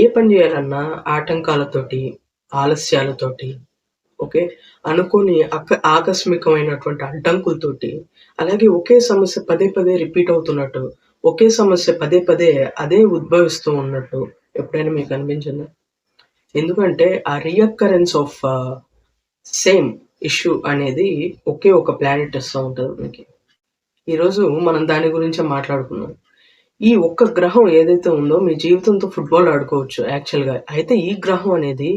ఏ పని చేయాలన్నా ఆటంకాలతోటి, ఆలస్యాలతోటి, ఓకే. అనుకోని అక ఆకస్మికమైనటువంటి అడ్డంకులతోటి, అలాగే ఒకే సమస్య పదే పదే రిపీట్ అవుతున్నట్టు, ఒకే సమస్య పదే పదే అదే ఉద్భవిస్తూ ఉన్నట్టు ఎప్పుడైనా మీకు అనిపించిందా? ఎందుకంటే ఆ రియక్కరెన్స్ ఆఫ్ సేమ్ ఇష్యూ అనేది ఒకే ఒక ప్లానెట్ ఇస్తూ ఉంటుంది మనకి. ఈరోజు మనం దాని గురించే మాట్లాడుకున్నాం ఈ ఒక్క గ్రహం ఏదైతే ఉందో మీ జీవితంతో ఫుట్‌బాల్ ఆడుకోవచ్చు యాక్చువల్‌గా. అయితే ఈ గ్రహం అనేది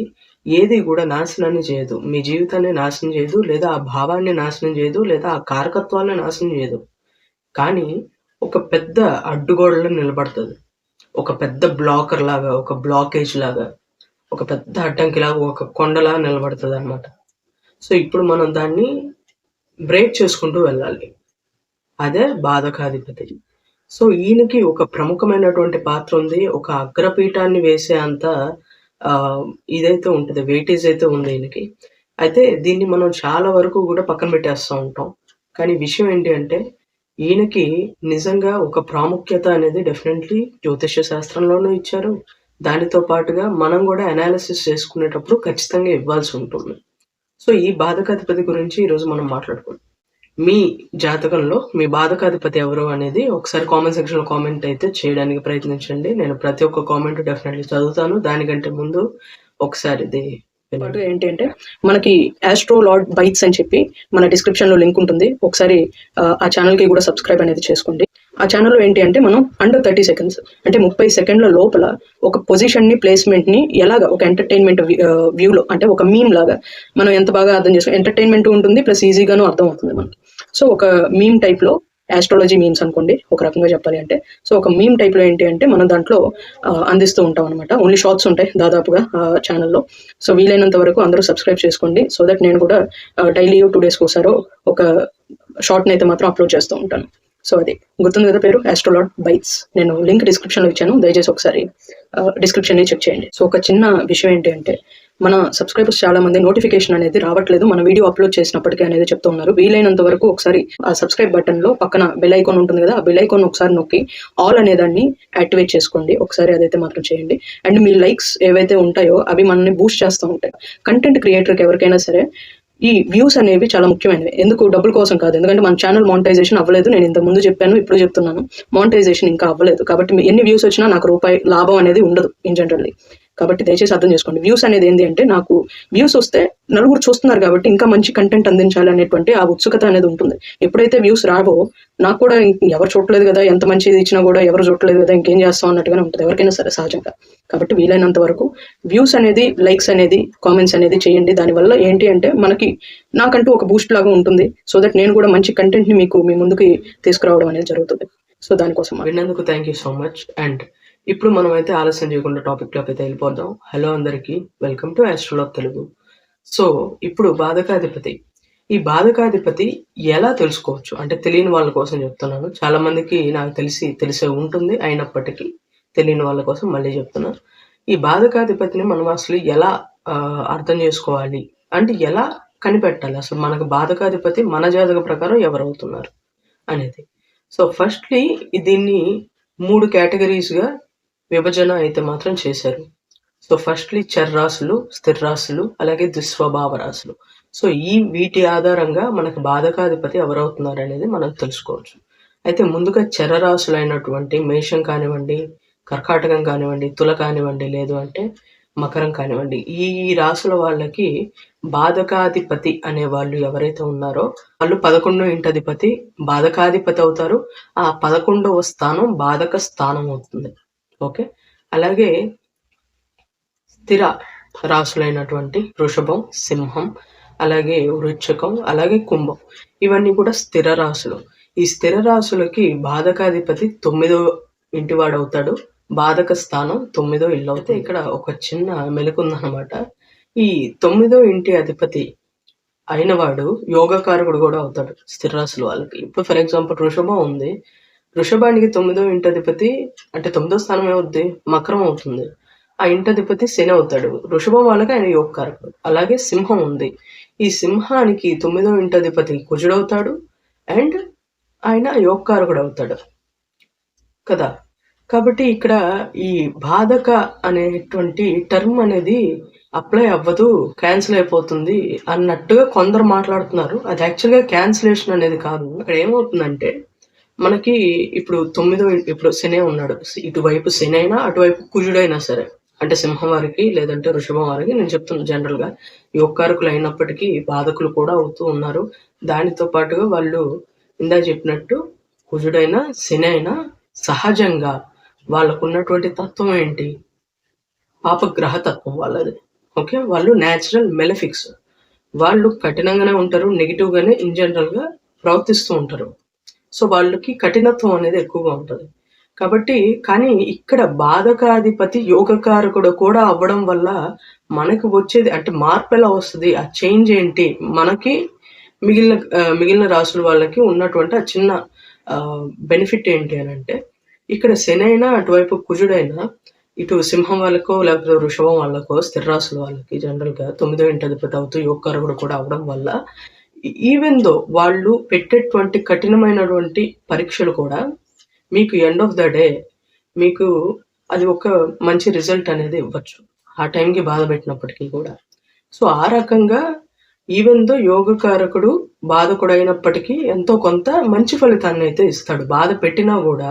ఏది కూడా నాశనాన్ని చేయదు. మీ జీవితాన్ని నాశనం చేయదు. లేదా ఆ భావాన్ని నాశనం చేయదు. లేదా ఆ కారకత్వాన్ని నాశనం చేయదు. కానీ ఒక పెద్ద అడ్డుగోడలో నిలబడతది. ఒక పెద్ద బ్లాకర్ లాగా, ఒక బ్లాకేజ్ లాగా, ఒక పెద్ద అడ్డంకిలాగా, ఒక కొండలా నిలబడతదనమాట. సో, ఇప్పుడు మనం దాన్ని బ్రేక్ చేసుకుంటూ వెళ్ళాలి. అదే బాధకాధిపతి. సో, ఈయనకి ఒక ప్రముఖమైనటువంటి పాత్ర ఉంది. ఒక అగ్రపీఠాన్ని వేసే అంత ఇదైతే ఉంటుంది వెయిటేజ్ అయితే ఉంది ఈయనకి. అయితే దీన్ని మనం చాలా వరకు కూడా పక్కన పెట్టేస్తూ ఉంటాం. కానీ విషయం ఏంటి అంటే, ఈయనకి నిజంగా ఒక ప్రాముఖ్యత అనేది డెఫినెట్‌లీ జ్యోతిష్య శాస్త్రంలోనూ ఇచ్చారు. దానితో పాటుగా మనం కూడా అనాలిసిస్ చేసుకునేటప్పుడు ఖచ్చితంగా ఇవ్వాల్సి ఉంటుంది. సో, ఈ బాధకాధిపతి గురించి ఈరోజు మనం మాట్లాడుకుంటాం మీ జాతకంలో మీ బాధకాధిపతి ఎవరు అనేది ఒకసారి కామెంట్ సెక్షన్‌లో కామెంట్ అయితే చేయడానికి ప్రయత్నించండి. నేను ప్రతి ఒక్క కామెంట్ డెఫినెట్‌లీ చదువుతాను. దానికంటే ముందు ఒకసారి ఇది ఏంటంటే ఏంటి అంటే మనకి ఆస్ట్రో లార్డ్ బైట్స్ అని చెప్పి మన డిస్క్రిప్షన్లో లింక్ ఉంటుంది ఒకసారి ఆ, ఆ ఛానల్కి కూడా సబ్స్క్రైబ్ అనేది చేసుకోండి ఆ ఛానల్లో ఏంటి అంటే మనం అండర్ థర్టీ సెకండ్స్ అంటే ముప్పై సెకండ్ల లోపల ఒక పొజిషన్ని ప్లేస్మెంట్ని ఎలాగ ఒక ఎంటర్టైన్మెంట్ వ్యూలో అంటే ఒక మీమ్ లాగా మనం ఎంత బాగా అర్థం చేసుకో ఎంటర్టైన్మెంట్ ఉంటుంది ప్లస్ ఈజీగాను అర్థం అవుతుంది మనకి సో ఒక మీమ్ టైప్లో ఆస్ట్రాలజీ మీమ్స్ అనుకోండి ఒక రకంగా చెప్పాలి అంటే. సో ఒక మీమ్ టైప్లో ఏంటి అంటే మనం దాంట్లో అందిస్తూ ఉంటాం అనమాట ఓన్లీ షార్ట్స్ ఉంటాయి దాదాపుగా ఛానల్లో సో వీలైనంత వరకు అందరూ సబ్స్క్రైబ్ చేసుకోండి. సో దట్ నేను కూడా డైలీ టూ డేస్కి ఒకసారి ఒక షార్ట్ని అయితే మాత్రం అప్లోడ్ చేస్తూ ఉంటాను. సో అది. గుర్తుంది కదా పేరు? ఆస్ట్రోలాట్ బైట్స్ నేను లింక్ డిస్క్రిప్షన్లో ఇచ్చాను. దయచేసి ఒకసారి డిస్క్రిప్షన్ చెక్ చేయండి. సో ఒక చిన్న విషయం ఏంటి అంటే మన సబ్స్క్రైబర్స్ చాలా మంది నోటిఫికేషన్ అనేది రావట్లేదు. మన వీడియో అప్లోడ్ చేసినప్పటికీ అనేది చెప్తూ ఉన్నారు. వీలైనంత వరకు ఒకసారి ఆ సబ్స్క్రైబ్ బటన్లో పక్కన బెల్ ఐకాన్ ఉంటుంది కదా ఆ బెల్ ఐకాన్ ఒకసారి నొక్కి ఆల్ అనే దాన్ని యాక్టివేట్ చేసుకోండి. ఒకసారి అదైతే మాత్రం చేయండి. అండ్ మీ లైక్స్ ఏవైతే ఉంటాయో అవి మనల్ని బూస్ట్ చేస్తూ ఉంటాయి. కంటెంట్ క్రియేటర్కి ఎవరికైనా సరే ఈ వ్యూస్ అనేవి చాలా ముఖ్యమైనవి. ఎందుకు? డబ్బుల కోసం కాదు. ఎందుకంటే మన ఛానల్ మానిటైజేషన్ అవ్వలేదు. నేను ఇంత ముందు చెప్పాను ఇప్పుడు చెప్తున్నాను. మానిటైజేషన్ ఇంకా అవ్వలేదు. కాబట్టి ఎన్ని వ్యూస్ వచ్చినా నాకు రూపాయి లాభం అనేది ఉండదు ఇన్ జనరల్లీ కాబట్టి దయచేసి అర్థం చేసుకోండి. వ్యూస్ అనేది ఏంటి అంటే నాకు వ్యూస్ వస్తే నలుగురు చూస్తున్నారు కాబట్టి ఇంకా మంచి కంటెంట్ అందించాలి అనేటువంటి ఆ ఉత్సుకత అనేది ఉంటుంది. ఎప్పుడైతే వ్యూస్ రావో నాకు కూడా ఎవరు చూడలేదు కదా ఎంత మంచిది ఇచ్చినా కూడా ఎవరు చూడలేదు కదా ఇంకేం చేస్తాం అన్నట్టుగానే ఉంటుంది. ఎవరికైనా సరే సహజంగా. కాబట్టి వీలైనంత వరకు వ్యూస్ అనేది లైక్స్ అనేది కామెంట్స్ అనేది చేయండి. దానివల్ల ఏంటి అంటే మనకి నాకంటూ ఒక బూస్ట్ లాగా ఉంటుంది. సో దట్ నేను కూడా మంచి కంటెంట్ని మీకు మీ ముందుకి తీసుకురావడం అనేది జరుగుతుంది. సో దానికోసం విన్నందుకు thank you so much and ఇప్పుడు మనం అయితే ఆలస్యం చేయకుండా టాపిక్లోకి అయితే వెళ్ళిపోదాం. హలో అందరికీ welcome to of Telugu so ఇప్పుడు బాధకాధిపతి. ఈ బాధకాధిపతి ఎలా తెలుసుకోవచ్చు? అంటే తెలియని వాళ్ళ కోసం చెప్తున్నాను. చాలా మందికి నాకు తెలిసి తెలిసే ఉంటుంది. అయినప్పటికీ తెలియని వాళ్ళ కోసం మళ్ళీ చెప్తున్నాను ఈ బాధకాధిపతిని మనం అసలు ఎలా అర్థం చేసుకోవాలి? అంటే ఎలా కనిపెట్టాలి? అసలు మనకు బాధకాధిపతి మన జాతక ప్రకారం ఎవరవుతున్నారు అనేది. సో ఫస్ట్లీ దీన్ని మూడు కేటగిరీస్గా విభజన అయితే మాత్రం చేశారు. సో ఫస్ట్లీ చర్రాసులు స్థిర్రాసులు అలాగే దుస్వభావ రాశులు. సో ఈ వీటి ఆధారంగా మనకు బాధకాధిపతి ఎవరవుతున్నారు అనేది మనం తెలుసుకోవచ్చు. అయితే ముందుగా చర్రరాసులైనటువంటి మేషం కానివ్వండి కర్కాటకం కానివ్వండి తుల కానివ్వండి లేదు అంటే మకరం కానివ్వండి ఈ రాశుల వాళ్ళకి బాధకాధిపతి అనే వాళ్ళు ఎవరైతే ఉన్నారో వాళ్ళు పదకొండో ఇంటధిపతి బాధకాధిపతి అవుతారు. ఆ పదకొండవ స్థానం బాధక స్థానం అవుతుంది. ఓకే? అలాగే స్థిర రాసులైనటువంటి వృషభం సింహం అలాగే వృశ్చికం అలాగే కుంభం. ఇవన్నీ కూడా స్థిర రాసులు ఈ స్థిర రాసులకి బాధకాధిపతి తొమ్మిదో ఇంటివాడు అవుతాడు బాధక స్థానం తొమ్మిదో ఇల్లు అవుతే ఇక్కడ ఒక చిన్న మెలకుందనమాట ఈ తొమ్మిదో ఇంటి అధిపతి అయినవాడు యోగకారకుడు కూడా అవుతాడు స్థిరరాశులు వాళ్ళకి. ఇప్పుడు ఫర్ ఎగ్జాంపుల్ వృషభం ఉంది. వృషభానికి తొమ్మిదో ఇంటధిపతి అంటే తొమ్మిదో స్థానం ఏమవుద్ది? మకరం అవుతుంది. ఆ ఇంటధిపతి శని అవుతాడు. వృషభం వాళ్ళకి ఆయన యోగకారకుడు. అలాగే సింహం ఉంది. ఈ సింహానికి తొమ్మిదో ఇంటధిపతి కుజుడవుతాడు అండ్ ఆయన యోగకారకుడు అవుతాడు. కదా? కాబట్టి ఇక్కడ ఈ బాధక అనేటువంటి టర్మ్ అనేది అప్లై అవ్వదు క్యాన్సిల్ అయిపోతుంది అన్నట్టుగా కొందరు మాట్లాడుతున్నారు. అది యాక్చువల్గా క్యాన్సిలేషన్ అనేది కాదు. అక్కడ ఏమవుతుందంటే మనకి ఇప్పుడు తొమ్మిదో ఇప్పుడు శని ఉన్నాడు. ఇటువైపు శని అయినా అటువైపు కుజుడైనా సరే. అంటే సింహం వారికి లేదంటే వృషభం వారికి నేను చెప్తున్నాను జనరల్గా. యోగకారకులు అయినప్పటికీ బాధకులు కూడా అవుతూ ఉన్నారు. దానితో పాటుగా వాళ్ళు ఇందా చెప్పినట్టు కుజుడైనా శని అయినా సహజంగా వాళ్ళకు ఉన్నటువంటి తత్వం ఏంటి? పాపగ్రహ తత్వం వాళ్ళది. ఓకే? వాళ్ళు న్యాచురల్ మెలఫిక్స్ వాళ్ళు కఠినంగానే ఉంటారు నెగిటివ్గానే ఇన్ జనరల్గా ప్రవర్తిస్తూ ఉంటారు. సో వాళ్ళకి కఠినత్వం అనేది ఎక్కువగా ఉంటుంది. కాబట్టి కానీ ఇక్కడ బాధకాధిపతి యోగకారకుడు కూడా అవ్వడం వల్ల మనకు వచ్చేది అంటే మార్పు ఎలా వస్తుంది? ఆ చేంజ్ ఏంటి? మనకి మిగిలిన మిగిలిన రాసుల వాళ్ళకి ఉన్నటువంటి ఆ చిన్న బెనిఫిట్ ఏంటి అని అంటే ఇక్కడ శని అయినా అటువైపు కుజుడైనా ఇటు సింహం వాళ్ళకో లేకపోతే వృషభం వాళ్ళకో స్థిర రాసుల వాళ్ళకి జనరల్గా తొమ్మిదో ఇంటి అధిపతి అవుతూ యోగకారకుడు కూడా అవడం వల్ల ఈవెన్ దో వాళ్ళు పెట్టేటువంటి కఠినమైనటువంటి పరీక్షలు కూడా మీకు ఎండ్ ఆఫ్ ద డే మీకు అది ఒక మంచి రిజల్ట్ అనేది ఇవ్వచ్చు. ఆ టైంకి బాధ పెట్టినప్పటికీ కూడా. సో ఆ రకంగా ఈవెన్ దో యోగకారకుడు బాధకుడు అయినప్పటికీ ఎంతో కొంత మంచి ఫలితాన్ని అయితే ఇస్తాడు. బాధ పెట్టినా కూడా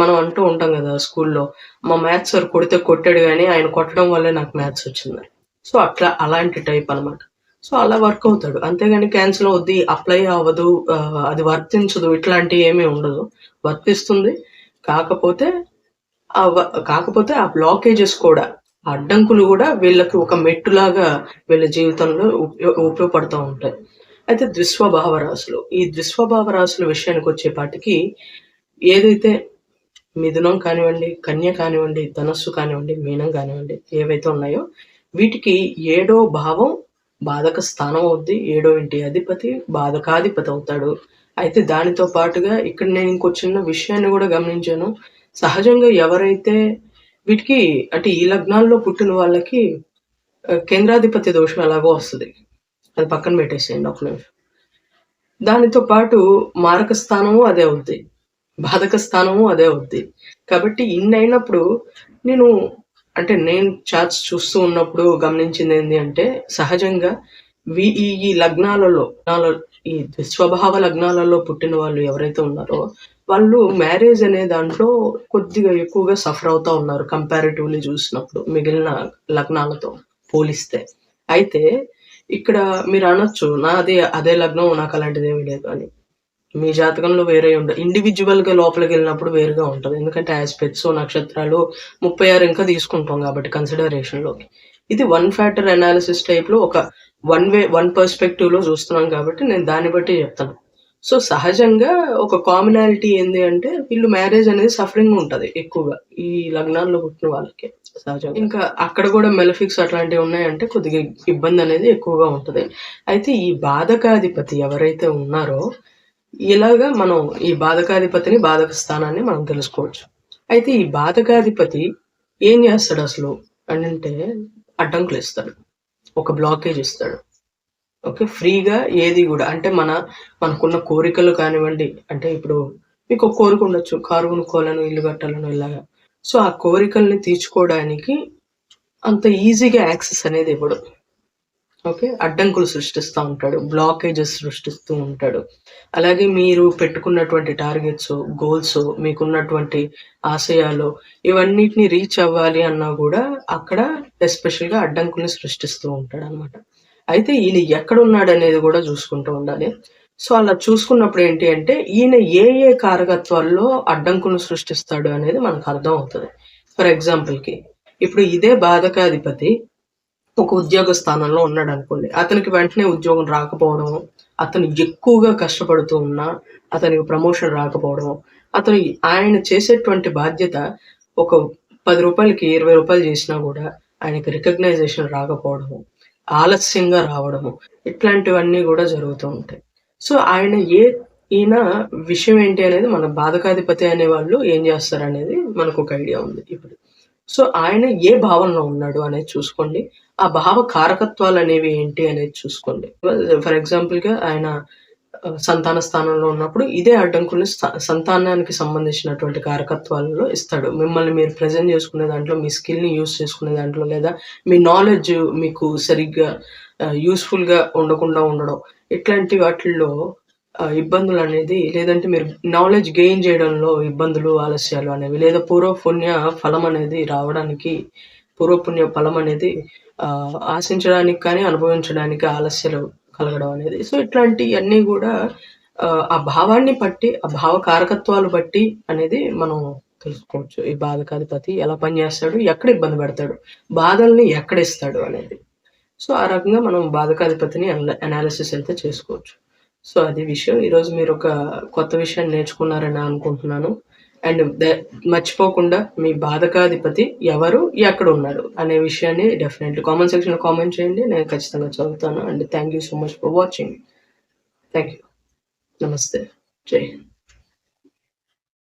మనం అంటూ ఉంటాం కదా స్కూల్లో మా మ్యాథ్స్ సార్ కొడితే కొట్టాడు కానీ ఆయన కొట్టడం వల్లే నాకు మ్యాథ్స్ వచ్చింది సో అట్లా అలాంటి టైప్ అన్నమాట. సో అలా వర్క్ అవుతాడు. అంతేగాని క్యాన్సిల్ అవుద్ది అప్లై అవ్వదు అది వర్తించదు ఇట్లాంటివి ఏమీ ఉండదు. వర్తిస్తుంది. కాకపోతే కాకపోతే ఆ బ్లాకేజెస్ కూడా అడ్డంకులు కూడా వీళ్ళకి ఒక మెట్టులాగా వీళ్ళ జీవితంలో ఉపయో- ఉపయోగపడుతూ ఉంటాయి. అయితే ద్విస్వభావ రాశులు. ఈ ద్విస్వభావ రాశుల విషయానికి వచ్చేపాటికి ఏదైతే మిథునం కానివ్వండి కన్య కానివ్వండి ధనస్సు కానివ్వండి మీనం కానివ్వండి ఏవైతే ఉన్నాయో వీటికి ఏడో భావం బాధక స్థానం అవుద్ది. ఏడో ఇంటి అధిపతి బాధకాధిపతి అవుతాడు. అయితే దానితో పాటుగా ఇక్కడ నేను ఇంకో చిన్న విషయాన్ని కూడా గమనించాను. సహజంగా ఎవరైతే వీటికి అంటే ఈ లగ్నాల్లో పుట్టిన వాళ్ళకి కేంద్రాధిపతి దోషం ఎలాగో వస్తుంది. అది పక్కన పెట్టేసేయండి ఒక నిమిషం. దానితో పాటు మారక స్థానము అదే అవుద్ది. బాధక స్థానము అదే అవుద్ది. కాబట్టి ఇన్ని అయినప్పుడు నేను అంటే నేను చార్ట్స్ చూస్తూ ఉన్నప్పుడు గమనించింది ఏంటి అంటే సహజంగా వి ఈ ఈ లగ్నాలలో ఈ స్వభావ లగ్నాలలో పుట్టిన వాళ్ళు ఎవరైతే ఉన్నారో వాళ్ళు మ్యారేజ్ అనే దాంట్లో కొద్దిగా ఎక్కువగా సఫర్ అవుతా ఉన్నారు కంపారిటివ్లీ చూసినప్పుడు మిగిలిన లగ్నాలతో పోలిస్తే. అయితే ఇక్కడ మీరు అనొచ్చు నాది అదే లగ్నం నాకు అలాంటిది ఏమీ లేదు అని. మీ జాతకంలో వేరే ఉండదు ఇండివిజువల్గా లోపలికి వెళ్ళినప్పుడు వేరుగా ఉంటుంది. ఎందుకంటే ఆస్పెక్ట్స్ నక్షత్రాలు ముప్పై ఆరు ఇంకా తీసుకుంటాం కాబట్టి కన్సిడరేషన్లోకి. ఇది వన్ ఫ్యాక్టర్ అనాలిసిస్ టైప్లో ఒక వన్ వే వన్ పర్స్పెక్టివ్లో చూస్తున్నాం కాబట్టి నేను దాన్ని బట్టి చెప్తాను. సో సహజంగా ఒక కామనాలిటీ ఏంది అంటే వీళ్ళు మ్యారేజ్ అనేది సఫరింగ్ ఉంటది ఎక్కువగా ఈ లగ్నాల్లో పుట్టిన వాళ్ళకి. సహజంగా. ఇంకా అక్కడ కూడా మెలఫిక్స్ అట్లాంటివి ఉన్నాయంటే కొద్దిగా ఇబ్బంది అనేది ఎక్కువగా ఉంటది. అయితే ఈ బాధకాధిపతి ఎవరైతే ఉన్నారో ఇలాగా మనం ఈ బాధకాధిపతిని బాధక స్థానాన్ని మనం తెలుసుకోవచ్చు. అయితే ఈ బాధకాధిపతి ఏం చేస్తాడు అసలు అని అంటే అడ్డంకులు ఇస్తాడు. ఒక బ్లాకేజ్ ఇస్తాడు. ఓకే ఫ్రీగా ఏది కూడా అంటే మన మనకున్న కోరికలు కానివ్వండి అంటే ఇప్పుడు మీకు ఒక కోరిక ఉండొచ్చు కారు కొనుక్కోవాలను ఇల్లు కట్టాలను ఇలాగా. సో ఆ కోరికల్ని తీర్చుకోవడానికి అంత ఈజీగా యాక్సెస్ అనేది ఇవ్వడు. ఓకే? అడ్డంకులు సృష్టిస్తూ ఉంటాడు. బ్లాకేజెస్ సృష్టిస్తూ ఉంటాడు. అలాగే మీరు పెట్టుకున్నటువంటి టార్గెట్స్ గోల్స్ మీకున్నటువంటి ఆశయాలు ఇవన్నిటిని రీచ్ అవ్వాలి అన్నా కూడా అక్కడ ఎస్పెషల్గా అడ్డంకుల్ని సృష్టిస్తూ ఉంటాడు అనమాట అయితే ఈయన ఎక్కడున్నాడు అనేది కూడా చూసుకుంటూ ఉండాలి. సో అలా చూసుకున్నప్పుడు ఏంటి అంటే ఈయన ఏ ఏ కారకత్వాల్లో అడ్డంకులను సృష్టిస్తాడు అనేది మనకు అర్థం అవుతుంది ఫర్ ఎగ్జాంపుల్కి ఇప్పుడు ఇదే బాధకాధిపతి ఒక ఉద్యోగ స్థానంలో ఉన్నాడు అనుకోండి. అతనికి వెంటనే ఉద్యోగం రాకపోవడం అతను ఎక్కువగా కష్టపడుతూ ఉన్నా అతనికి ప్రమోషన్ రాకపోవడం అతను ఆయన చేసేటువంటి బాధ్యత ఒక పది రూపాయలకి ఇరవై రూపాయలు చేసినా కూడా ఆయనకి రికగ్నైజేషన్ రాకపోవడము ఆలస్యంగా రావడము ఇట్లాంటివన్నీ కూడా జరుగుతూ ఉంటాయి. సో ఆయన ఏ ఈయన విషయం ఏంటి అనేది మన బాధకాధిపతి అనే వాళ్ళు ఏం చేస్తారు అనేది మనకు ఒక ఐడియా ఉంది ఇప్పుడు. సో ఆయన ఏ భావంలో ఉన్నాడు అనేది చూసుకోండి. ఆ భావ కారకత్వాలు అనేవి ఏంటి అనేది చూసుకోండి. ఫర్ ఎగ్జాంపుల్గా ఆయన సంతాన స్థానంలో ఉన్నప్పుడు ఇదే అడ్డంకుల్ని సంతానానికి సంబంధించినటువంటి కారకత్వాలలో ఇస్తాడు. మిమ్మల్ని మీరు ప్రజెంట్ చేసుకునే దాంట్లో మీ స్కిల్ని యూస్ చేసుకునే దాంట్లో లేదా మీ నాలెడ్జ్ మీకు సరిగ్గా యూస్ఫుల్గా ఉండకుండా ఉండడం. ఇట్లాంటి వాటిల్లో ఇబ్బందులు అనేది లేదంటే మీరు నాలెడ్జ్ గెయిన్ చేయడంలో ఇబ్బందులు ఆలస్యాలు అనేవి లేదా పూర్వపుణ్య ఫలం అనేది రావడానికి పూర్వపుణ్య ఫలం అనేది ఆశించడానికి కానీ అనుభవించడానికి ఆలస్యాలు కలగడం అనేది. సో ఇట్లాంటివన్నీ కూడా ఆ, ఆ భావాన్ని బట్టి ఆ భావ కారకత్వాలు బట్టి అనేది మనం తెలుసుకోవచ్చు. ఈ బాధకాధిపతి ఎలా పనిచేస్తాడు ఎక్కడ ఇబ్బంది పెడతాడు బాధల్ని ఎక్కడ ఇస్తాడు అనేది. సో ఆ రకంగా మనం బాధకాధిపతిని అనాలిసిస్ అయితే చేసుకోవచ్చు. సో అది విషయం. ఈరోజు మీరు ఒక కొత్త విషయాన్ని నేర్చుకున్నారని అనుకుంటున్నాను. అండ్ మర్చిపోకుండా మీ బాధకాధిపతి ఎవరు? ఎక్కడ ఉన్నాడు అనే విషయాన్ని డెఫినెట్లీ కామెంట్ సెక్షన్లో కామెంట్ చేయండి. నేను ఖచ్చితంగా చదువుతాను. And thank you so much for watching. Thank you. నమస్తే. జై హింద్.